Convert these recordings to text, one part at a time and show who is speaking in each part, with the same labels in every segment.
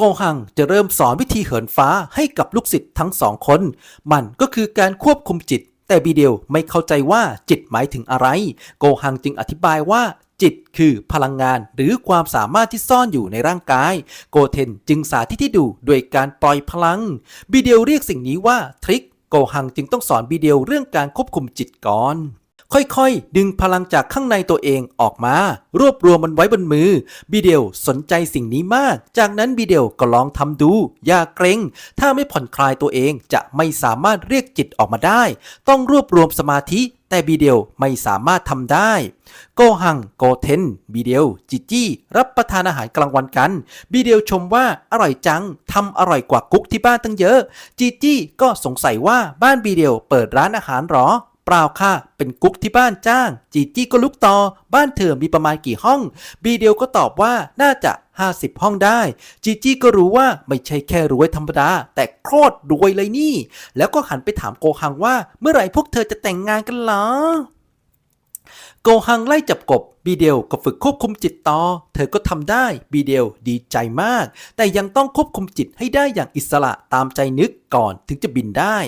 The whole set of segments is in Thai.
Speaker 1: โกหังจะเริ่มสอนวิธีเหินฟ้าให้กับลูกศิษย์ทั้งสองคน มันก็คือการควบคุมจิต แต่บีเดลไม่เข้าใจว่าจิตหมายถึงอะไร โกหังจึงอธิบายว่าจิตคือพลังงานหรือความสามารถที่ซ่อนอยู่ในร่างกาย โกเทนจึงสาธิตให้ดูด้วยการปล่อยพลัง บีเดลเรียกสิ่งนี้ว่าทริค โกหังจึงต้องสอนบีเดลเรื่องการควบคุมจิตก่อน ค่อยๆ ดึงพลังจากข้างในตัวเองออกมา รวบรวมมันไว้บนมือ บีเดลสนใจสิ่งนี้มาก จากนั้นบีเดลก็ลองทำดู อย่าเกรง ถ้าไม่ผ่อนคลายตัวเองจะไม่สามารถเรียกจิตออกมาได้ ต้องรวบรวมสมาธิแต่บีเดลไม่สามารถทำได้ โกหัง โกเทน บีเดลจิจี้ รับประทานอาหารกลางวันกัน บีเดลชมว่าอร่อยจัง ทำอร่อยกว่ากุ๊กที่บ้านตั้งเยอะจีจี้ก็สงสัยว่าบ้านบีเดลเปิดร้านอาหารหรอ เปล่าค่ะ เป็นกุ๊กที่บ้านจ้าง จีจี้ก็ลุกต่อ บ้านเธอมีประมาณกี่ห้อง บีเดียวก็ตอบว่าน่าจะ 50 ห้องได้ จีจี้ก็รู้ว่าไม่ใช่แค่รวยธรรมดา แต่โคตรรวยเลยนี่ แล้วก็หันไปถามโกหังว่า เมื่อไหร่พวกเธอจะแต่งงานกันหรอ โกหังไล่จับกบ บีเดลก็ฝึกควบคุมจิตต่อ เธอก็ทำได้บีเดลดีใจมาก แต่ยังต้องควบคุมจิตให้ได้อย่างอิสระตามใจนึกก่อนถึงจะบินได้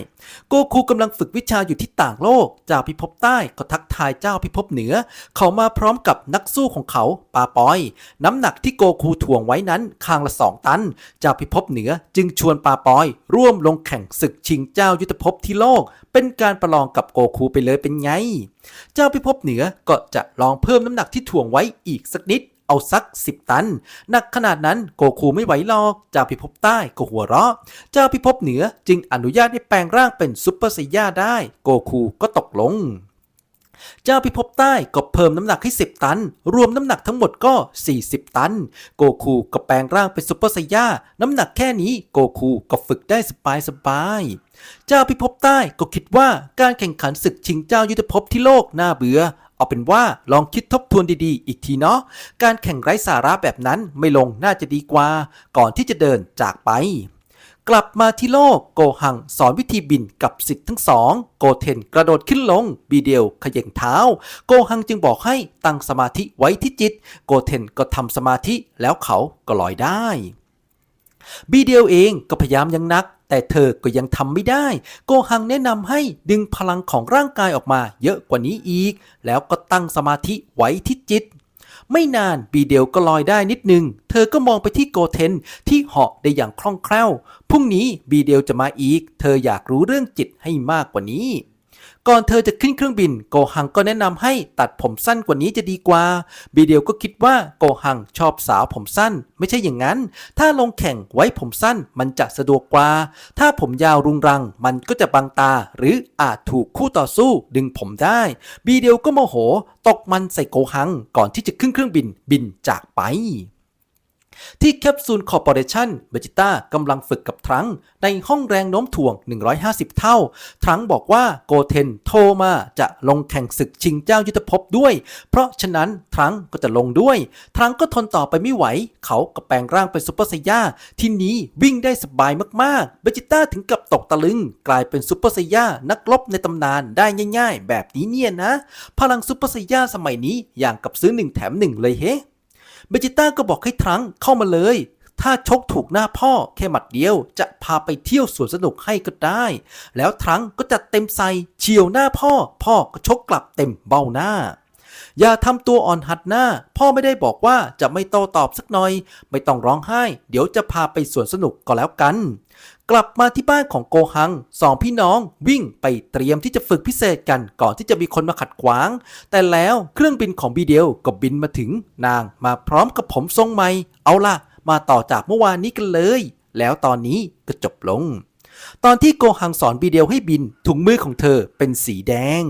Speaker 1: โกคูกำลังฝึกวิชาอยู่ที่ต่างโลก เจ้าพิภพใต้ก็ทักทายเจ้าพิภพเหนือ เขามาพร้อมกับนักสู้ของเขาปาปอย น้ำหนักที่โกคูถ่วงไว้นั้นข้างละสองตัน เจ้าพิภพเหนือจึงชวนปาปอย ร่วมลงแข่งศึกชิงเจ้ายุทธภพที่โลก เป็นการประลองกับโกคูไปเลยเป็นไง เจ้าพิภพเหนือก็จะลองเพิ่มน้ำหนักที่ถ่วงไว้อีกสักนิด เอาสัก10ตัน หนักขนาดนั้นโกคูไม่ไหวหรอกเจ้าพิภพใต้ก็หัวเราะเจ้าพิภพเหนือจึงอนุญาตให้แปลงร่างเป็นซุปเปอร์ไซย่าได้ โกคูก็ตกลงเจ้าพิภพใต้ก็เพิ่มน้ำหนักให้ 10 ตัน รวมน้ำหนักทั้งหมดก็ 40 ตัน โกคูก็แปลงร่างเป็นซุปเปอร์ไซย่า น้ำหนักแค่นี้โกคูก็ฝึกได้สบายสบายๆเจ้าพิภพใต้ก็คิดว่าการแข่งขันศึกชิงเจ้ายุทธภพที่โลกน่าเบื่อ เอาเป็นว่าลองคิดทบทวนดีๆ อีกทีเนาะ การแข่งไร้สาระแบบนั้นไม่ลงน่าจะดีกว่า ก่อนที่จะเดินจากไป กลับมาที่โลกโกหังสอนวิธีบินกับสิทธิ์ทั้งสอง โกเทนกระโดดขึ้นลง บีเดียวขย่งเท้า โกหังจึงบอกให้ตั้งสมาธิไว้ที่จิต โกเทนก็ทำสมาธิแล้วเขาก็ลอยได้ บีเดียวเองก็พยายามยังนัก แต่เธอก็ยังทำไม่ได้ โกหังแนะนำให้ดึงพลังของร่างกายออกมาเยอะกว่านี้อีก แล้วก็ตั้งสมาธิไว้ที่จิต ไม่นานบีเดียวก็ลอยได้นิดนึง เธอก็มองไปที่โกเทนที่เหาะได้อย่างคล่องแคล่ว พรุ่งนี้บีเดียวจะมาอีก เธออยากรู้เรื่องจิตให้มากกว่านี้ ก่อนเธอจะขึ้นเครื่องบิน โกหังก็แนะนำให้ตัดผมสั้นกว่านี้จะดีกว่า บีเดียวก็คิดว่าโกหังชอบสาวผมสั้น ไม่ใช่อย่างนั้น ถ้าลงแข่งไว้ผมสั้นมันจะสะดวกกว่า ถ้าผมยาวรุงรัง มันก็จะบังตา หรืออาจถูกคู่ต่อสู้ดึงผมได้ บีเดียวก็โมโห ตกมันใส่โกหังก่อนที่จะขึ้นเครื่องบินบินจากไป ที่แคปซูลคอร์ปอเรชั่นเบจิต้ากำลังฝึกกับทรังในห้องแรงโน้มถ่วง 150 เท่า ทรังบอกว่าโกเทนโทรมาจะลงแข่งศึกชิงเจ้ายุทธภพด้วย เพราะฉะนั้นทรังก็จะลงด้วย ทรังก็ทนต่อไปไม่ไหว เขาก็แปลงร่างเป็นซุปเปอร์ไซย่าที่นี้วิ่งได้สบายมากๆ เบจิต้าถึงกับตกตะลึง กลายเป็นซุปเปอร์ไซย่านักรบในตำนานได้ง่าย ๆ แบบนี้เนี่ยนะ พลังซุปเปอร์ไซย่าสมัยนี้อย่างกับซื้อหนึ่งแถมหนึ่งเลยเฮ้ เบจิต้าก็บอกให้ทรังเข้ามาเลย ถ้าชกถูกหน้าพ่อแค่หมัดเดียวจะพาไปเที่ยวสวนสนุกให้ก็ได้ แล้วทรังก็จัดเต็มใส่เฉียวหน้าพ่อ พ่อก็ชกกลับเต็มเบ้าหน้า อย่าทำตัวอ่อนหัดหน้า พ่อไม่ได้บอกว่าจะไม่โต้ตอบสักหน่อย ไม่ต้องร้องไห้ เดี๋ยวจะพาไปสวนสนุกก็แล้วกัน กลับมาที่บ้านของโกหังสองพี่น้องวิ่งไปเตรียมที่จะฝึกพิเศษกันก่อนที่จะมีคนมาขัดขวาง แต่แล้วเครื่องบินของบีเดียวก็บินมาถึง นางมาพร้อมกับผมทรงใหม่ เอาล่ะ มาต่อจากเมื่อวานนี้กันเลย แล้วตอนนี้ก็จบลง ตอนที่โกหังสอนบีเดียวให้บินถุงมือของเธอเป็นสีแดง